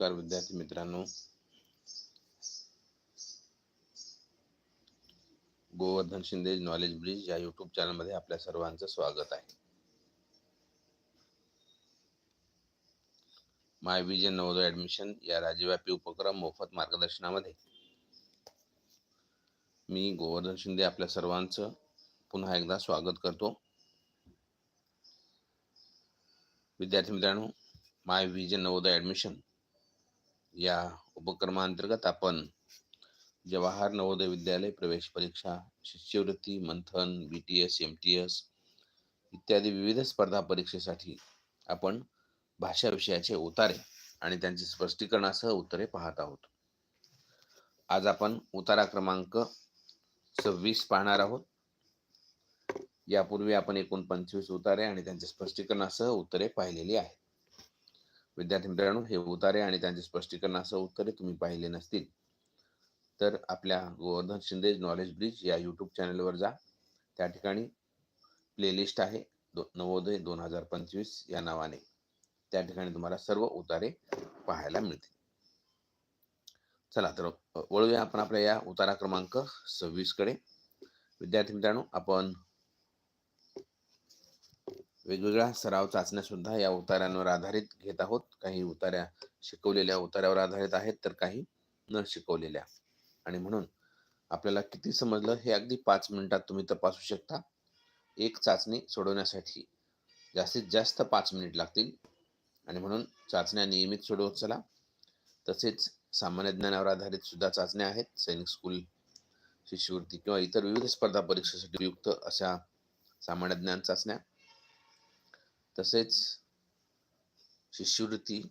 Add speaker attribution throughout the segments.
Speaker 1: नमस्कार विद्यार्थी मित्रांनो. गोवर्धन शिंदे नॉलेज ब्रिज या युट्यूब चॅनलमध्ये आपल्या सर्वांचं स्वागत आहे. माय विजन नवोदय ऍडमिशन या राज्यव्यापी उपक्रम मोफत मार्गदर्शनामध्ये मी गोवर्धन शिंदे आपल्या सर्वांचं पुन्हा एकदा स्वागत करतो. विद्यार्थी मित्रांनो माय विजन नवोदय ऍडमिशन या उपक्रमांतर्गत आपण जवाहर नवोदय विद्यालय प्रवेश परीक्षा शिष्यवृत्ती Manthan B T S M T S इत्यादी विविध स्पर्धा परीक्षेसाठी आपण भाषा विषयाचे उतारे आणि त्यांचे स्पष्टीकरणासह उत्तरे पाहत आहोत. आज आपण उतारा क्रमांक सव्वीस पाहणार आहोत. यापूर्वी आपण एकूण पंचवीस उतारे आणि त्यांचे स्पष्टीकरणासह उत्तरे पाहिलेली आहेत. विद्यार्थी मित्रांनो हे उतारे आणि त्यांचे स्पष्टीकरणासह उत्तरे तुम्ही पाहिले नसतील. तर आपल्या गोवर्धन शिंदे नॉलेज ब्रिज या यूट्यूब चॅनलवर जा. त्या ठिकाणी प्लेलिस्ट आहे. दो नवोदय दोन हजार पंचवीस या नावाने. त्या ठिकाणी तुम्हाला सर्व उतारे पाहायला मिळतील. चला तर वळूया आपण आपल्या या उतारा क्रमांक सव्वीसकडे. विद्यार्थी मित्रांनो आपण वेगवेगळ्या सराव चाचण्या सुद्धा या उतार्यांवर आधारित घेत आहोत. काही उतार्या शिकवलेल्या उतार्यावर आधारित आहेत तर काही न शिकवलेल्या. आणि म्हणून आपल्याला किती समजलं हे अगदी पाच मिनिटात तुम्ही तपासू शकता. एक चाचणी सोडवण्यासाठी जास्तीत जास्त पाच मिनिट लागतील. आणि म्हणून चाचण्या नियमित सोडवत चला. तसेच सामान्य ज्ञानावर आधारित सुद्धा चाचण्या आहेत. सैनिक स्कूल शिष्यवृत्ती किंवा इतर विविध स्पर्धा परीक्षेसाठी उपयुक्त अशा सामान्य ज्ञान चाचण्या तसेच शिष्यवृत्ती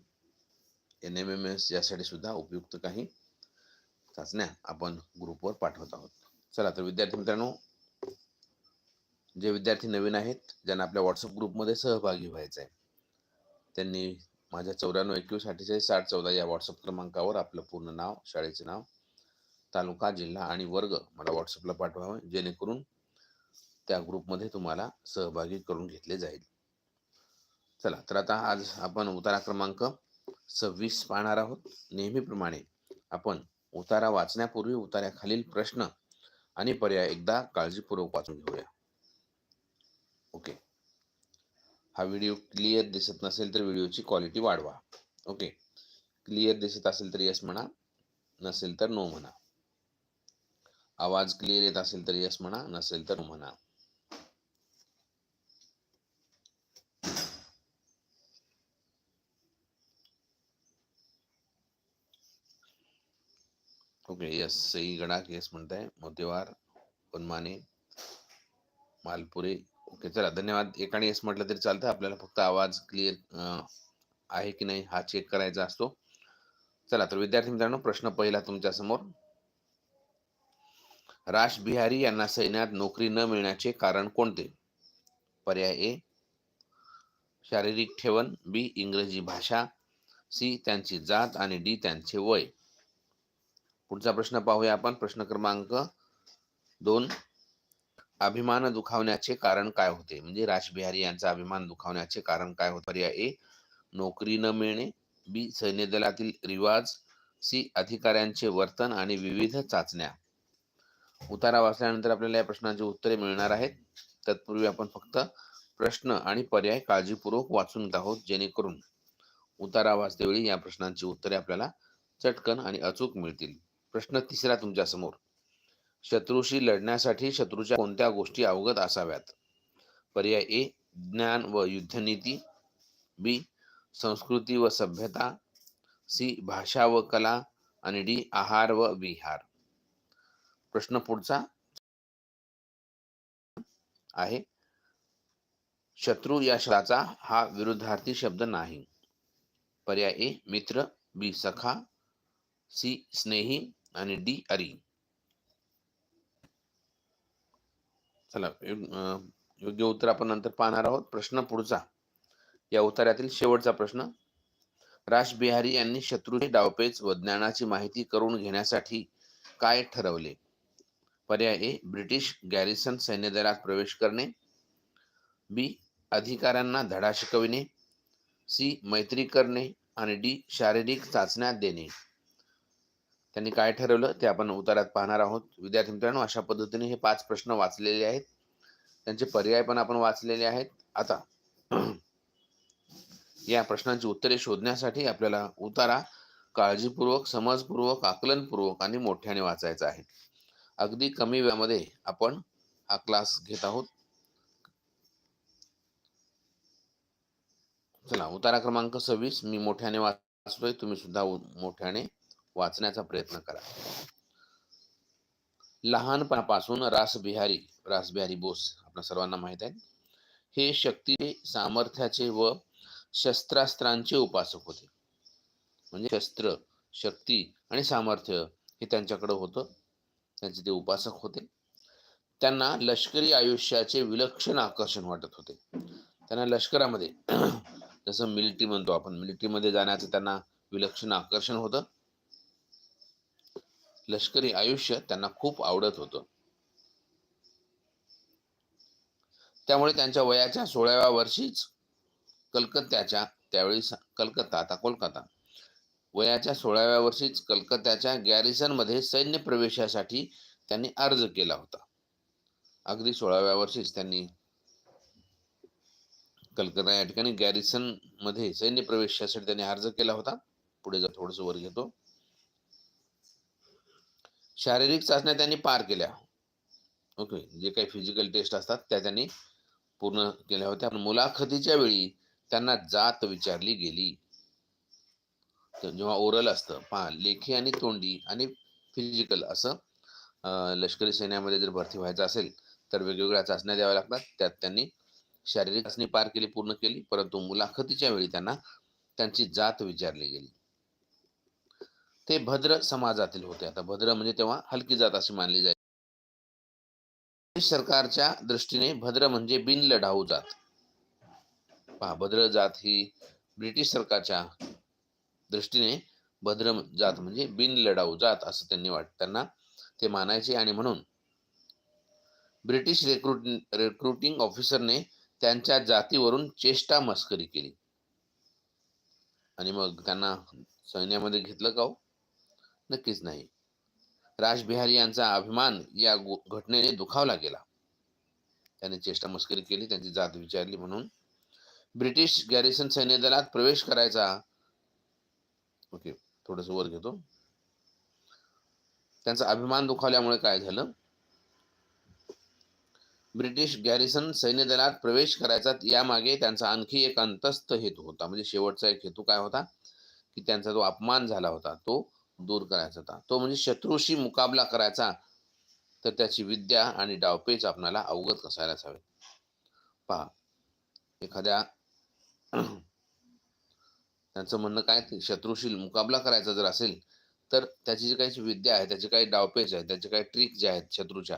Speaker 1: एन एम एम एस यासाठी सुद्धा उपयुक्त काही चाचण्या आपण ग्रुपवर पाठवत आहोत. चला तर विद्यार्थी मित्रांनो जे विद्यार्थी नवीन आहेत ज्यांना आपल्या व्हॉट्सअप ग्रुपमध्ये सहभागी व्हायचं आहे त्यांनी माझ्या चौऱ्याण्णव एकवीस अठ्ठेचाळीस साठ चौदा या व्हॉट्सअप क्रमांकावर आपलं पूर्ण नाव शाळेचे नाव तालुका जिल्हा आणि वर्ग मला व्हॉट्सअपला पाठवावे जेणेकरून त्या ग्रुपमध्ये तुम्हाला सहभागी करून घेतले जाईल. चला तर आता आज आपण उतारा क्रमांक सव्वीस पाहणार आहोत. नेहमीप्रमाणे आपण उतारा वाचण्यापूर्वी उतार्याखालील प्रश्न आणि पर्याय एकदा काळजीपूर्वक वाचून घेऊया. ओके हा व्हिडिओ क्लिअर दिसत नसेल तर व्हिडिओची क्वालिटी वाढवा. ओके क्लिअर दिसत असेल तर यस म्हणा नसेल तर नो म्हणा. आवाज क्लिअर येत असेल तर यस म्हणा नसेल तर नो म्हणा. Okay yes Sai Gadakh yes म्हणताय मोतेवार उन्माने मालपुरे ओके चला धन्यवाद एकाने येस म्हटलं तरी चालतं आपल्याला फक्त आवाज क्लिअर आहे की नाही हा चेक करायचा असतो चला तर विद्यार्थी मित्रांनो प्रश्न पहिला तुमच्यासमोर राज बिहारी यांना सैन्यात नोकरी न मिळण्याचे कारण कोणते पर्याय ए शारीरिक ठेवण बी इंग्रजी भाषा सी त्यांची जात आणि डी त्यांचे वय पुढचा प्रश्न पाहूया आपण. प्रश्न क्रमांक दोन. अभिमान दुखावण्याचे कारण काय होते? म्हणजे राजबिहारी यांचा अभिमान दुखावण्याचे कारण काय होते? पर्याय ए नोकरी न मिळणे. बी सैन्य दलातील रिवाज. सी अधिकाऱ्यांचे वर्तन आणि विविध चाचण्या. उतारा वाचल्यानंतर आपल्याला या प्रश्नांची उत्तरे मिळणार आहेत. तत्पूर्वी आपण फक्त प्रश्न आणि पर्याय काळजीपूर्वक वाचून आहोत जेणेकरून उतारा वाचतेवेळी या प्रश्नांची उत्तरे आपल्याला चटकन आणि अचूक मिळतील. प्रश्न तिसरा तुमच्यासमोर. शत्रूशी लढण्यासाठी शत्रूच्या कोणत्या गोष्टी अवगत असाव्यात? पर्याय ए ज्ञान व युद्धनीती. बी संस्कृती व सभ्यता. सी भाषा व कला. आणि डी आहार व विहार. प्रश्न पुढचा आहे. शत्रू या शब्दाचा हा विरुद्धार्थी शब्द नाही. पर्याय ए मित्र. बी सखा. सी स्नेही. आणि डी अरी. चला योग्य उत्तर आपण नंतर पाहणार आहोत. प्रश्न पुढचा. या उत्तरातील शेवटचा प्रश्न. राजबिहारी यांनी शत्रूचे डावपेच व ज्ञानाची माहिती करून घेण्यासाठी काय ठरवले? पर्याय ए ब्रिटिश गॅरिसन सैन्य दलात प्रवेश करणे. बी अधिकाऱ्यांना धडा शिकविणे. सी मैत्री करणे. आणि डी शारीरिक चाचण्या देणे. त्यांनी काय ठरवलं ते आपण उतारात पाहणार आहोत. विद्यार्थी मित्रांनो अशा पद्धतीने हे पाच प्रश्न वाचलेले आहेत. त्यांचे पर्याय पण आपण वाचलेले आहेत. आता या प्रश्नांची उत्तरे शोधण्यासाठी आपल्याला उतारा काळजीपूर्वक समजपूर्वक आकलनपूर्वक आणि मोठ्याने वाचायचा आहे. अगदी कमी वेळामध्ये आपण हा क्लास घेत आहोत. चला उतारा क्रमांक सव्वीस. मी मोठ्याने वाचतोय तुम्ही सुद्धा मोठ्याने वाचण्याचा प्रयत्न करा. लहानपणापासून रासबिहारी रासबिहारी बोस आपल्या सर्वांना माहीत आहे. हे शक्तीचे सामर्थ्याचे व शस्त्रास्त्रांचे उपासक होते. म्हणजे शस्त्र शक्ती आणि सामर्थ्य हे त्यांच्याकडे होतं. त्यांचे ते उपासक होते. त्यांना लष्करी आयुष्याचे विलक्षण आकर्षण वाटत होते. त्यांना लष्करामध्ये जसं मिलिटरी म्हणतो आपण मिलिटरीमध्ये जाण्याचं त्यांना विलक्षण आकर्षण होतं. लष्करी आयुष्य त्यांना खूप आवडत होतं. त्यामुळे त्यांच्या वयाच्या सोळाव्या वर्षीच कलकत्त्याच्या त्यावेळी कलकत्ता आता कोलकाता वयाच्या सोळाव्या वर्षीच कलकत्त्याच्या गॅरिसनमध्ये सैन्य प्रवेशासाठी त्यांनी अर्ज केला होता. अगदी सोळाव्या वर्षीच त्यांनी कलकत्ता या ठिकाणी गॅरिसनमध्ये सैन्य प्रवेशासाठी त्यांनी अर्ज केला होता. पुढे जर थोडंसं वर घेतो. शारीरिक चाचण्या त्यांनी पार केल्या. ओके जे काही फिजिकल टेस्ट असतात त्या त्यांनी पूर्ण केल्या होत्या. पण मुलाखतीच्या वेळी त्यांना जात विचारली गेली. तर जेव्हा ओरल असतं पहा लेखी आणि तोंडी आणि फिजिकल असं लष्करी सैन्यामध्ये जर भरती व्हायचं असेल तर वेगवेगळ्या चाचण्या द्याव्या लागतात. त्यात त्यांनी शारीरिक चाचणी पार केली पूर्ण केली. परंतु मुलाखतीच्या वेळी त्यांना त्यांची जात विचारली गेली. ते भद्र समाजातील होते. आता भद्र म्हणजे तेव्हा हलकी जात अशी मानली जाईल ब्रिटिश सरकारच्या दृष्टीने भद्र म्हणजे बिनलढाऊ जात. पहा भद्र जात ही ब्रिटिश सरकारच्या दृष्टीने भद्र जात म्हणजे बिनलढाऊ जात असं त्यांनी वाट त्यांना ते मानायचे आणि म्हणून ब्रिटिश रेक्रुट रिक्रुटिंग ऑफिसरने त्यांच्या जातीवरून चेष्टा मस्करी केली. आणि मग त्यांना सैन्यामध्ये घेतलं का हो नक्कीच नाही. राजबिहारी यांचा अभिमान या घटनेने दुखावला गेला. त्याने चेष्टा मस्करी केली त्यांची जात विचारली म्हणून. ब्रिटिश गॅरिसन सैन्य दलात प्रवेश करायचा. ओके थोडस वर घेतो. त्यांचा अभिमान दुखावल्यामुळे काय झालं? ब्रिटिश गॅरिसन सैन्य दलात प्रवेश करायचा यामागे त्यांचा आणखी एक अंतस्थ हेतू होता. म्हणजे शेवटचा एक हेतू काय होता? की त्यांचा जो अपमान झाला होता तो दूर करायचा होता. तो म्हणजे शत्रूशी मुकाबला करायचा तर त्याची विद्या आणि डावपेच आपणाला अवगत असायलाच हवे पहा एखाद्या त्यांचं म्हणणं काय ते शत्रूशी मुकाबला करायचा जर असेल तर त्याची जी काही विद्या आहे त्याचे काही डावपेच आहे त्याचे काही ट्रिक जे आहेत शत्रूच्या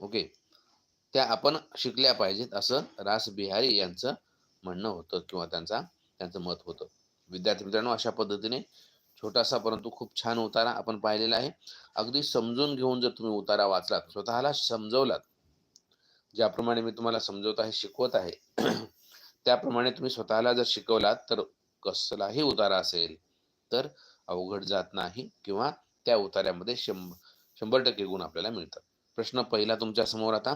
Speaker 1: ओके त्या आपण शिकल्या पाहिजेत असं रास बिहारी यांचं म्हणणं होतं किंवा त्यांचा त्यांचं मत होतं. विद्यार्थी मित्रांनो अशा पद्धतीने छोटासा परंतु खूप छान उतारा आपण पाहिलेला आहे. अगदी समजून घेऊन जर तुम्ही उतारा वाचलात स्वतःला समजवलात. ज्याप्रमाणे मी तुम्हाला समजवत आहे शिकवत आहे त्याप्रमाणे तुम्ही स्वतःला जर शिकवलात तर कसलाही उतारा असेल तर अवघड जात नाही किंवा त्या उतार्यामध्ये शंभर शंभर टक्के गुण आपल्याला मिळतात. प्रश्न पहिला तुमच्यासमोर आता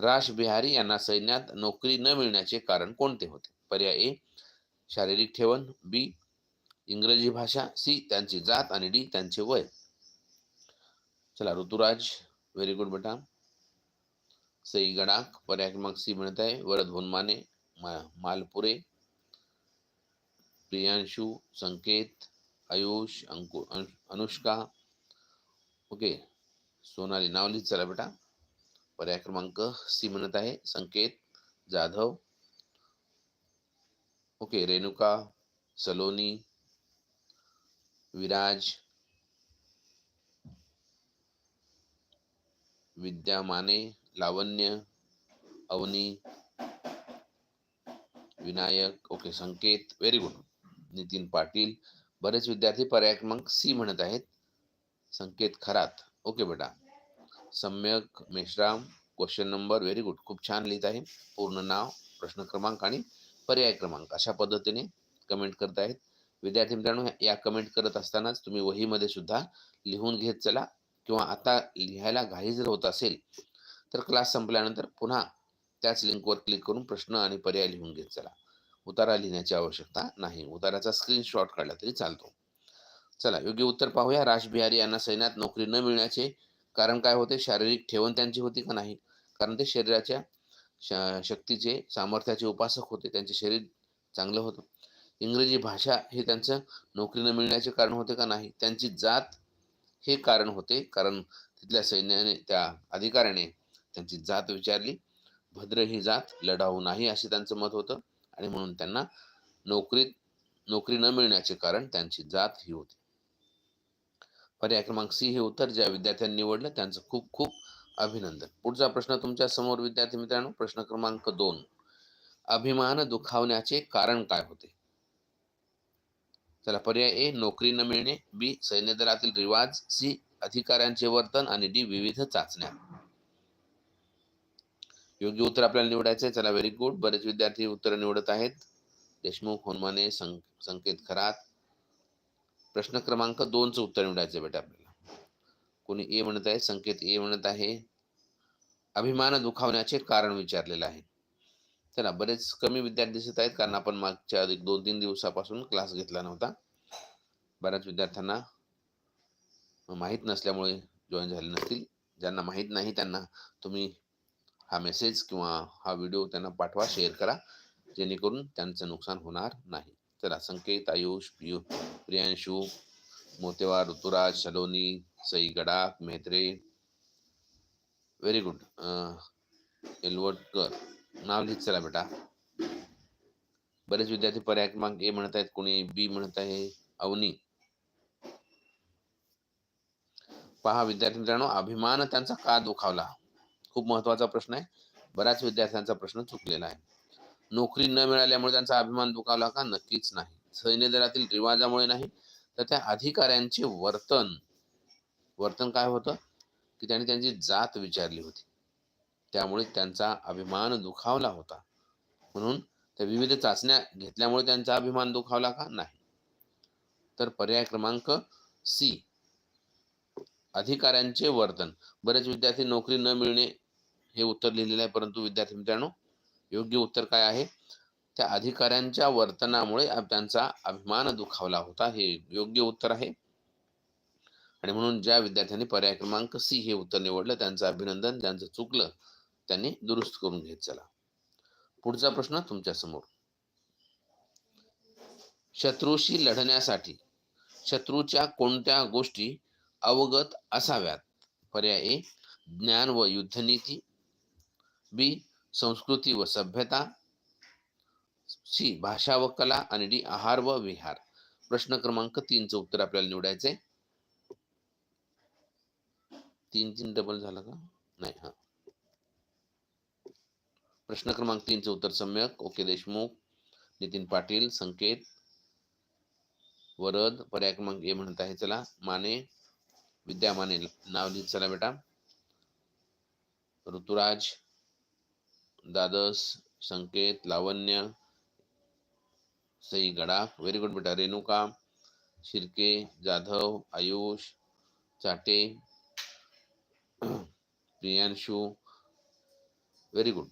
Speaker 1: राश बिहारी यांना सैन्यात नोकरी न मिळण्याचे कारण कोणते होते? पर्याय ए शारीरिक ठेवण बी इंग्रजी भाषा सी त्यांची जात आणि डी त्यांचे वय. चला ऋतुराज व्हेरी गुड बेटा. सई गडाख पर्याय क्रमांक सी म्हणत आहे. वरद भोनमाने मा, मालपुरे. प्रियांशु संकेत आयुष अंकु अनुष्का. ओके सोनाली नाव लिहित चला बेटा. पर्याय क्रमांक सी म्हणत आहे. Sanket Jadhav. Okay Renuka Saloni Viraj Vidyamane Lavanya Avani Vinayak okay Sanket very good Nitin Patil बरेच विद्यार्थी पर्याय क्रमांक सी म्हणत आहेत. संकेत खरात. ओके बेटा. Samyak Meshram question number very good खूप छान लिहित आहे. पूर्ण नाव प्रश्न क्रमांक आणि पर्याय क्रमांक. अशा पद्धतीने कमेंट करत आहेत विद्यार्थी मित्रांनो या कमेंट करत असतानाच तुम्ही वहीमध्ये सुद्धा लिहून घेत चला किंवा आता लिहायला घाई जर होत असेल तर क्लास संपल्यानंतर पुन्हा त्याच लिंकवर क्लिक करून प्रश्न आणि पर्याय लिहून घेत चला. उतारा लिहिण्याची आवश्यकता नाही. उताराचा स्क्रीनशॉट काढला तरी चालतो. चला योग्य उत्तर पाहूया. राजबिहारी यांना सैन्यात नोकरी न मिळण्याचे कारण काय होते? शारीरिक ठेवण त्यांची होती का नाही? कारण ते शरीराच्या श- शक्तीचे सामर्थ्याचे उपासक होते. त्यांचे शरीर चांगलं होतं. इंग्रजी भाषा हे त्यांचं नोकरी न मिळण्याचे कारण होते का नाही त्यांची जात हे कारण होते. कारण तिथल्या सैन्याने त्या अधिकाऱ्याने त्यांची जात विचारली. भद्र ही जात लढाऊ नाही असे त्यांचं मत होतं आणि म्हणून त्यांना नोकरीत नोकरी न मिळण्याचे कारण त्यांची जात ही होती. पर्याय क्रमांक सी हे उत्तर ज्या विद्यार्थ्यांनी निवडलं त्यांचं खूप खूप अभिनंदन. पुढचा प्रश्न तुमच्यासमोर विद्यार्थी मित्रांनो. प्रश्न क्रमांक दोन. अभिमान दुखावण्याचे कारण काय होते? त्याला पर्याय ए नोकरी न मिळणे बी सैन्य दलातील रिवाज सी अधिकाऱ्यांचे वर्तन आणि डी विविध चाचण्या. योग्य उत्तर आपल्याला निवडायचे चला व्हेरी गुड बरेच विद्यार्थी उत्तर निवडत आहेत. देशमुख होनमाने सं, संकेत खरात. प्रश्न क्रमांक दोनचं उत्तर निवडायचं बेटा आपल्याला. कोणी ए म्हणत आहे संकेत ए म्हणत आहे. अभिमान दुखावण्याचे कारण विचारलेलं आहे. चला बरेच कमी विद्यार्थी दिसत आहेत. कारण आपण मागच्या एक दोन तीन दिवसापासून क्लास घेतला नव्हता. बऱ्याच विद्यार्थ्यांना माहीत नसल्यामुळे जॉईन झाले नसतील. ज्यांना माहीत नाही त्यांना तुम्ही हा मेसेज किंवा हा व्हिडिओ त्यांना पाठवा शेअर करा. जेणेकरून त्यांचं नुकसान होणार नाही. चला संकेत आयुष पियू प्रियांशू मोतेवार ऋतुराज सलोनी सई गडाख मेहत्रे व्हेरी गुड एलवटकर नाव लिहित चला बेटा. बरेच विद्यार्थी पर्याय क्रमांक ए म्हणत आहेत कोणी बी म्हणत आहे अवनी पहा विद्यार्थी मित्रांनो अभिमान त्यांचा का दुखावला? खूप महत्त्वाचा प्रश्न आहे. बऱ्याच विद्यार्थ्यांचा प्रश्न चुकलेला आहे. नोकरी न मिळाल्यामुळे त्यांचा अभिमान दुखावला का? नक्कीच नाही. सैन्य दलातील रिवाजामुळे नाही तर त्या अधिकाऱ्यांचे वर्तन. वर्तन काय होतं? की त्यांनी त्यांची जात विचारली होती. त्यामुळे त्यांचा अभिमान दुखावला होता. म्हणून त्या विविध चाचण्या घेतल्यामुळे त्यांचा अभिमान दुखावला का? नाही. तर पर्याय क्रमांक सी. अधिकाऱ्यांचे वर्तन बरेच विद्यार्थी नोकरी न मिळणे हे उत्तर लिहिलेलं आहे. परंतु विद्यार्थी मित्रांनो योग्य उत्तर काय आहे? त्या अधिकाऱ्यांच्या वर्तनामुळे त्यांचा अभिमान दुखावला होता. हे योग्य उत्तर आहे. आणि म्हणून ज्या विद्यार्थ्यांनी पर्याय क्रमांक सी हे उत्तर निवडलं त्यांचं अभिनंदन त्यांचं चुकलं त्यांनी दुरुस्त करून घेत चला. पुढचा प्रश्न तुमच्यासमोर. शत्रूशी लढण्यासाठी शत्रूच्या कोणत्या गोष्टी अवगत असाव्यात? पर्याय ए ज्ञान व युद्धनीती. बी संस्कृती व सभ्यता. सी भाषा व कला. आणि डी आहार व विहार. प्रश्न क्रमांक तीनचं उत्तर आपल्याला निवडायचंय. तीन तीन डबल झालं का? नाही हा. प्रश्न क्रमांक तीनचं उत्तर सम्यक. ओके देशमुख नितीन पाटील संकेत वरद पर्याय क्रमांक ए म्हणत आहे. चला माने विद्या माने नाव लिहित चला बेटा. ऋतुराज दादस संकेत लावण्य सई गडा व्हेरी गुड बेटा. रेणुका शिर्के जाधव आयुष चाटे प्रियांशू व्हेरी गुड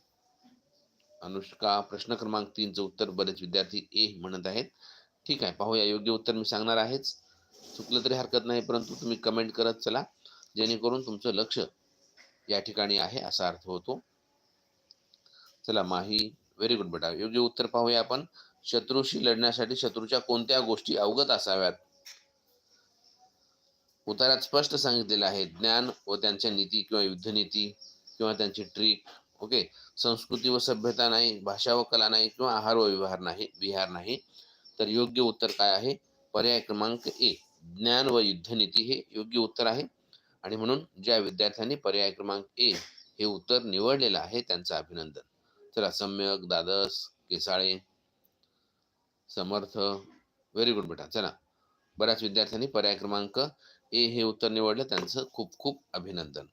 Speaker 1: अनुष्का प्रश्न क्रमांक तीनचं उत्तर बरेच विद्यार्थी ए म्हणत आहेत. ठीक आहे पाहूया. योग्य उत्तर मी सांगणार आहेच. चुकलं तरी हरकत नाही परंतु तुम्ही कमेंट करत चला. जेणेकरून तुमचं लक्ष या ठिकाणी आहे असा अर्थ होतो. चला माही. व्हेरी गुड बेटा. योग्य उत्तर पाहूया आपण. शत्रूशी लढण्यासाठी शत्रूच्या कोणत्या गोष्टी अवगत असाव्यात? उतारात स्पष्ट सांगितलेलं आहे. ज्ञान व त्यांच्या नीती किंवा युद्धनीती किंवा त्यांची ट्रिक ओके? संस्कृती व सभ्यता नाही भाषा व कला नाही किंवा आहार व विहार नाही विहार नाही. तर योग्य उत्तर काय आहे? पर्याय क्रमांक ए ज्ञान व युद्धनीती हे योग्य उत्तर आहे. आणि म्हणून ज्या विद्यार्थ्यांनी पर्याय क्रमांक ए हे उत्तर निवडलेलं आहे त्यांचं अभिनंदन. चला सम्यक दादस केसाळे समर्थ व्हेरी गुड बेटा चला. बऱ्याच विद्यार्थ्यांनी पर्याय क्रमांक ए हे उत्तर निवडलं त्यांचं खूप खूप अभिनंदन.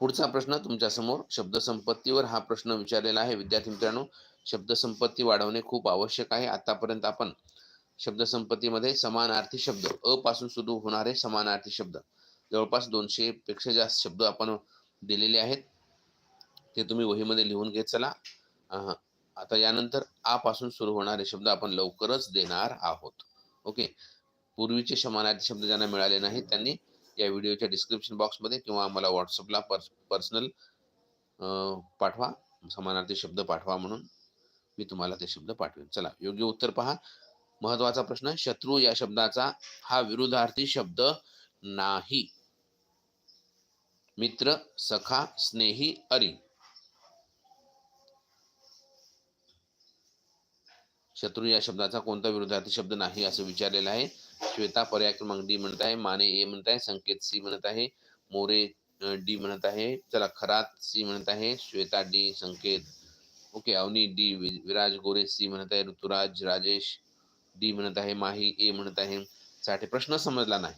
Speaker 1: पुढचा प्रश्न तुमच्यासमोर. शब्दसंपत्तीवर हा प्रश्न विचारलेला आहे. विद्यार्थी मित्रांनो शब्दसंपत्ती वाढवणे खूप आवश्यक आहे. आतापर्यंत आपण शब्दसंपत्तीमध्ये समानार्थी शब्द अ पासून सुरू होणारे समानार्थी शब्द जवळपास दोनशे पेक्षा जास्त शब्द आपण दिलेले आहेत. ते तुम्ही वहीमध्ये लिहून घेत चला. आता यानंतर आ पासून सुरू होणारे शब्द आपण लवकरच देणार आहोत. ओके. पूर्वीचे समानार्थी शब्द ज्यांना मिळाले नाहीत त्यांनी या व्हिडिओच्या डिस्क्रिप्शन बॉक्समध्ये किंवा आम्हाला व्हॉट्सअपला पर्स पर्सनल पाठवा. समानार्थी शब्द पाठवा म्हणून मी तुम्हाला ते शब्द पाठवेन. चला योग्य उत्तर पहा. महत्त्वाचा प्रश्न शत्रू या शब्दाचा हा विरुद्धार्थी शब्द नाही. मित्र सखा स्नेही अरी. शत्रू या शब्दाचा कोणता विरुद्धार्थी शब्द नाही असं विचारलेलं आहे? श्वेता पर्याय क्रमांक डी म्हणत आहे माने ए म्हणत आहे संकेत सी म्हणत आहे मोरे डी म्हणत आहे चला खरात सी म्हणत आहे Shweta D Sanket. Okay Avani D Viraj Gore C म्हणत आहे ऋतुराज राजेश डी म्हणत आहे माही ए म्हणत आहे. साठी प्रश्न समजला नाही.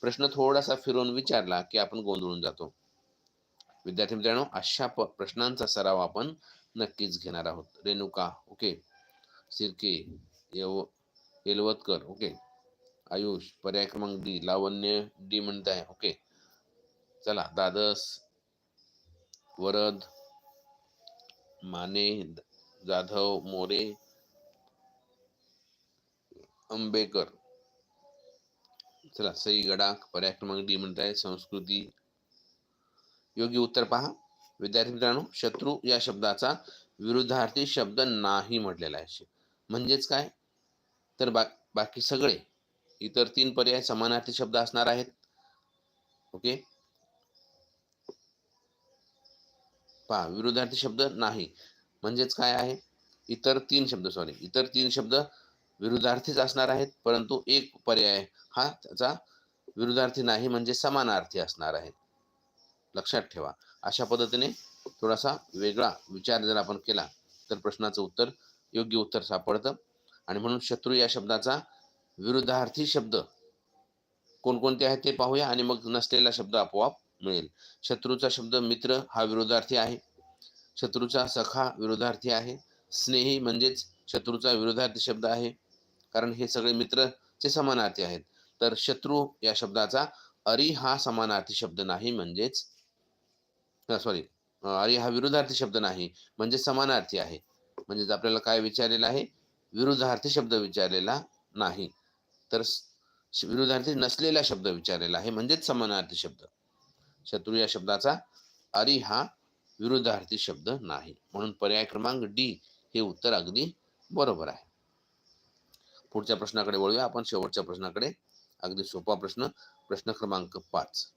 Speaker 1: प्रश्न थोडासा फिरवून विचारला की आपण गोंधळून जातो. विद्यार्थी मित्रांनो अशा प- प्रश्नांचा सराव आपण नक्कीच घेणार आहोत. रेणुका ओके. सिरके येव येलवतकर ओके. आयुष पर्याय क्रमांक डी लावण्य डी म्हणत आहे. ओके. चला दादस वरद माने जाधव मोरे आंबेकर. चला सई गडाख पर्याय क्रमांक डी म्हणत आहे. संस्कृती योग्य उत्तर पहा. विद्यार्थी मित्रांनो शत्रू या शब्दाचा विरुद्धार्थी शब्द नाही म्हटलेला आहे. म्हणजेच काय? तर बा बाकी सगळे इतर तीन पर्याय समानार्थी शब्द असणार आहेत. ओके? पहा विरुद्धार्थी शब्द नाही. म्हणजेच काय आहे? इतर तीन शब्द सॉरी इतर तीन शब्द विरुद्धार्थीच असणार आहेत परंतु एक पर्याय हा त्याचा विरुद्धार्थी नाही म्हणजे समानार्थी असणार आहे लक्षात ठेवा. अशा पद्धतीने थोडासा वेगळा विचार जर आपण केला तर प्रश्नाचं उत्तर योग्य उत्तर सापडतं. आणि म्हणून शत्रू या शब्दाचा विरुद्धार्थी शब्द. कोणकोणते आहेत ते पाहूया आणि मग नसलेला शब्द आपोआप मिळेल. शत्रूचा शब्द मित्र हा विरोधार्थी आहे. शत्रूचा सखा विरोधार्थी आहे. स्नेही म्हणजेच शत्रूचा विरोधार्थी शब्द आहे. कारण हे सगळे मित्रचे समानार्थी आहेत. तर शत्रू या शब्दाचा अरी हा समानार्थी शब्द नाही म्हणजेच सॉरी अरी हा विरुद्धार्थी शब्द नाही म्हणजे समानार्थी आहे. म्हणजेच आपल्याला काय विचारलेलं आहे? विरुद्धार्थी शब्द विचारलेला नाही. तर विरोधार्थी विरुद्धार्थी नसलेला शब्द विचारलेला आहे. म्हणजेच समानार्थी शब्द. शत्रू या शब्दाचा अरी हा विरुद्धार्थी शब्द नाही. म्हणून पर्याय क्रमांक डी हे उत्तर अगदी बरोबर आहे. पुढच्या प्रश्नाकडे वळूया. आपण शेवटच्या प्रश्नाकडे. अगदी सोपा प्रश्न. प्रश्न क्रमांक पाच.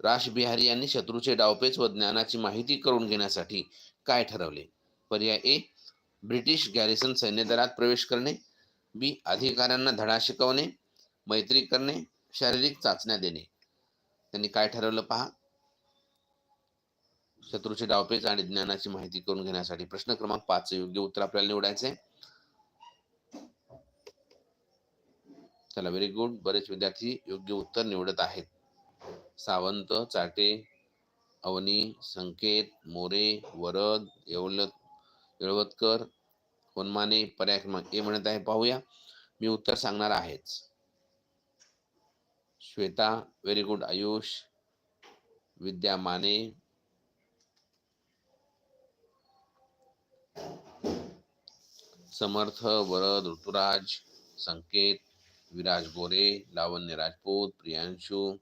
Speaker 1: राजबिहारी यांनी शत्रूचे डावपेच व ज्ञानाची माहिती करून घेण्यासाठी काय ठरवले? पर्याय ए ब्रिटिश गॅरिसन सैन्य दलात प्रवेश करणे. बी अधिकाऱ्यांना धडा शिकवणे मैत्री करणे शारीरिक चाचण्या देणे. त्यांनी काय ठरवलं पहा? शत्रूचे डावपेच आणि ज्ञानाची माहिती करून घेण्यासाठी प्रश्न क्रमांक पाच योग्य उत्तर आपल्याला निवडायचे. चला व्हेरी गुड बरेच विद्यार्थी योग्य उत्तर निवडत आहेत. सावंत चाटे अवनी संकेत मोरे वरद येवल येळवतकर होनमाने पर्याय क्रमांक ए म्हणत आहे पाहूया. मी उत्तर सांगणार आहेच. Shweta very good Ayush Vidya Mane. समर्थ वरद ऋतुराज संकेत विराज गोरे लावण्य राजपूत प्रियांशू.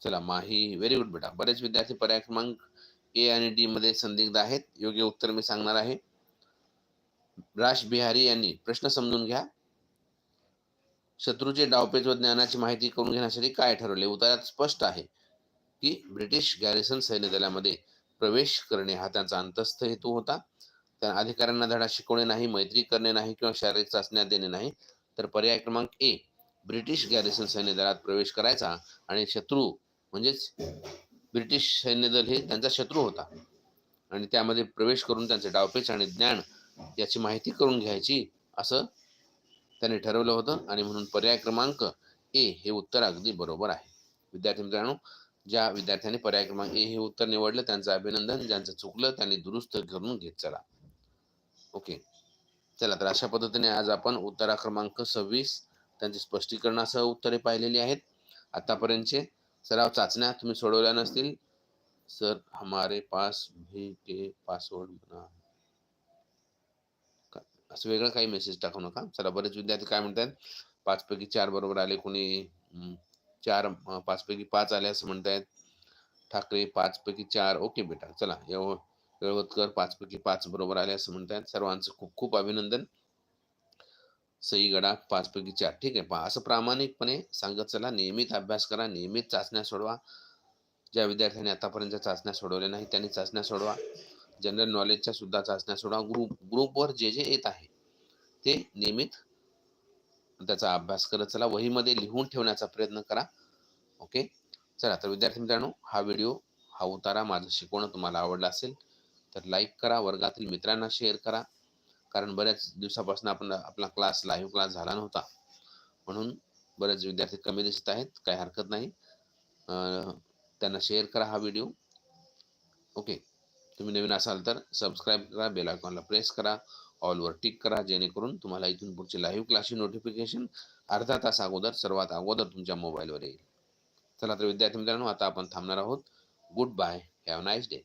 Speaker 1: चला माही व्हेरी गुड बेटा. बरेच विद्यार्थी पर्याय क्रमांक ए आणि डी मध्ये संदिग्ध आहेत. योग्य उत्तर मी सांगणार आहे. राश बिहारी यांनी प्रश्न समजून घ्या. शत्रूचे डावपेच व ज्ञानाची माहिती करून घेण्यासाठी काय ठरवले? उतारात स्पष्ट आहे की ब्रिटिश गॅरिसन सैन्य दलामध्ये प्रवेश करणे हा त्यांचा अंतस्थ हेतू होता. त्या अधिकाऱ्यांना धडा शिकवणे नाही मैत्री करणे नाही किंवा शारीरिक चाचण्या देणे नाही. तर पर्याय क्रमांक ए ब्रिटिश गॅरिसन सैन्य दलात प्रवेश करायचा आणि शत्रू म्हणजेच ब्रिटिश सैन्यदल हे त्यांचा शत्रू होता. आणि त्यामध्ये प्रवेश करून त्यांचे डावपेच आणि ज्ञान याची माहिती करून घ्यायची असं त्यांनी ठरवलं होतं. आणि म्हणून पर्याय क्रमांक ए हे उत्तर अगदी बरोबर आहे. विद्यार्थी मित्रांनो ज्या विद्यार्थ्यांनी पर्याय क्रमांक ए हे उत्तर निवडलं त्यांचं अभिनंदन. ज्यांचं चुकलं त्यांनी दुरुस्त करून घेत चला. ओके चला तर अशा पद्धतीने आज आपण उत्तरा क्रमांक सव्वीस त्यांची स्पष्टीकरणासह उत्तरे पाहिलेली आहेत. आतापर्यंतचे सराव चाचण्या तुम्ही सोडवल्या नसतील सर हमारे पास भी के पासवर्ड बना असं वेगळं काही मेसेज टाकू नका. चला बरेच विद्यार्थी काय म्हणतात पाच पैकी चार बरोबर आले कोणी चार पाचपैकी पाच पैकी पाच आले असं म्हणतायत. ठाकरे पाच पैकी चार ओके बेटा चला येळवतकर पाच पैकी पाच बरोबर आले असं म्हणतायत. सर्वांचं खूप खूप अभिनंदन. सई गडा पाचपैकी चार. ठीक आहे पहा. असं प्रामाणिकपणे सांगत चला. नियमित अभ्यास करा. नियमित चाचण्या सोडवा. ज्या विद्यार्थ्यांनी आतापर्यंत चाचण्या सोडवल्या नाही त्यांनी चाचण्या सोडवा. जनरल नॉलेजच्या सुद्धा चाचण्या सोडवा. ग्रुप ग्रुपवर जे जे येत आहे ते नियमित त्याचा अभ्यास करत चला. वहीमध्ये लिहून ठेवण्याचा प्रयत्न करा. ओके? चला तर विद्यार्थी मित्रांनो हा व्हिडिओ हा उतारा माझं शिकवणं तुम्हाला आवडला असेल तर लाईक करा. वर्गातील मित्रांना शेअर करा. कारण बऱ्याच दिवसापासून आपण आपला क्लास लाईव्ह क्लास झाला नव्हता. म्हणून बरेच विद्यार्थी कमी दिसत आहेत काही हरकत नाही. त्यांना शेअर करा हा व्हिडिओ ओके तुम्ही नवीन असाल तर सबस्क्राईब करा बेल आयकॉनला प्रेस करा ऑलवर टिक करा जेणेकरून तुम्हाला इथून पुढचे लाईव्ह क्लासची नोटिफिकेशन अर्धा तास अगोदर सर्वात अगोदर तुमच्या मोबाईलवर येईल. चला तर विद्यार्थी मित्रांनो आता आपण थांबणार आहोत. Good bye have nice day